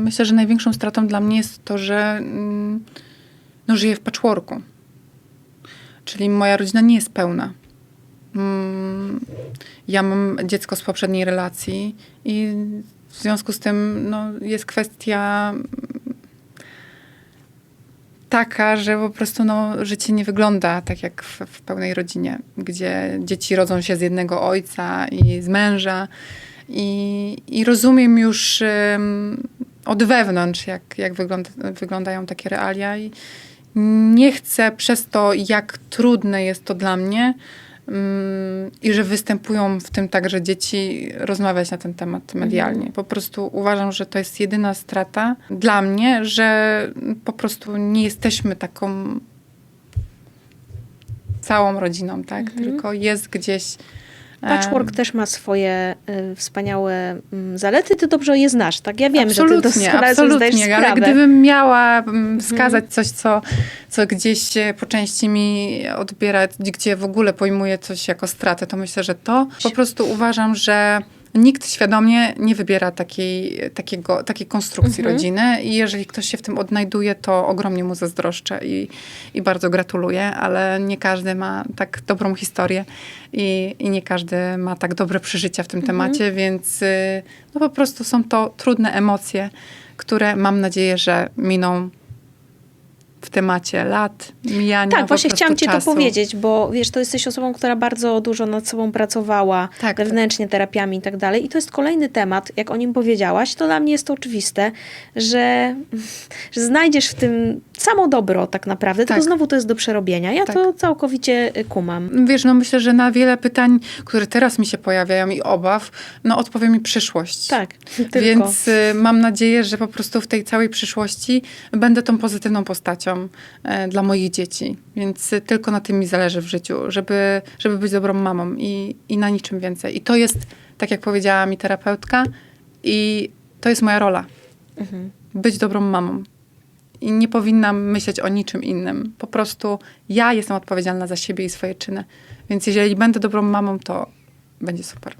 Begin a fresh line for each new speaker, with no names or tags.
Myślę, że największą stratą dla mnie jest to, że mm, no, żyję w patchworku. Czyli moja rodzina nie jest pełna. Mm, Ja mam dziecko z poprzedniej relacji i w związku z tym no, jest kwestia mm, taka, że po prostu no, życie nie wygląda tak jak w, w pełnej rodzinie, gdzie dzieci rodzą się z jednego ojca i z męża. I, i rozumiem już od wewnątrz, jak, jak wygląda, wyglądają takie realia. I nie chcę przez to, jak trudne jest to dla mnie mm, i że występują w tym także dzieci, rozmawiać na ten temat medialnie. Po prostu uważam, że to jest jedyna strata dla mnie, że po prostu nie jesteśmy taką całą rodziną, tak? Tylko jest gdzieś.
Patchwork też ma swoje y, wspaniałe mm, zalety. Ty dobrze je znasz, tak? Ja wiem, że ty
absolutnie,
doskonale sobie
absolutnie, ale
sprawę.
gdybym miała mm, wskazać coś, co, co gdzieś e, po części mi odbiera, gdzie w ogóle pojmuję coś jako stratę, to myślę, że to. Po prostu uważam, że nikt świadomie nie wybiera takiej, takiego, takiej konstrukcji
Mhm.
rodziny i jeżeli ktoś się w tym odnajduje, to ogromnie mu zazdroszczę i, i bardzo gratuluję, ale nie każdy ma tak dobrą historię i, i nie każdy ma tak dobre przeżycia w tym
Mhm.
temacie, więc y, no po prostu są to trudne emocje, które mam nadzieję, że miną w temacie lat, mijania
Tak, właśnie chciałam ci
czasu.
to powiedzieć, bo wiesz, to jesteś osobą, która bardzo dużo nad sobą pracowała,
Tak,
wewnętrznie terapiami i tak dalej. I to jest kolejny temat, jak o nim powiedziałaś, to dla mnie jest to oczywiste, że, że znajdziesz w tym samo dobro tak naprawdę,
Tak.
tylko znowu to jest do przerobienia. Ja
Tak.
to całkowicie y, kumam.
Wiesz, no myślę, że na wiele pytań, które teraz mi się pojawiają i obaw, no odpowie mi przyszłość.
Tak, tylko.
Więc y, mam nadzieję, że po prostu w tej całej przyszłości będę tą pozytywną postacią e, dla moich dzieci. Więc y, tylko na tym mi zależy w życiu, żeby, żeby być dobrą mamą i, i na niczym więcej. I to jest, tak jak powiedziała mi terapeutka, i to jest moja rola.
Mhm.
Być dobrą mamą. I nie powinnam myśleć o niczym innym. Po prostu ja jestem odpowiedzialna za siebie i swoje czyny. Więc jeżeli będę dobrą mamą, to będzie super.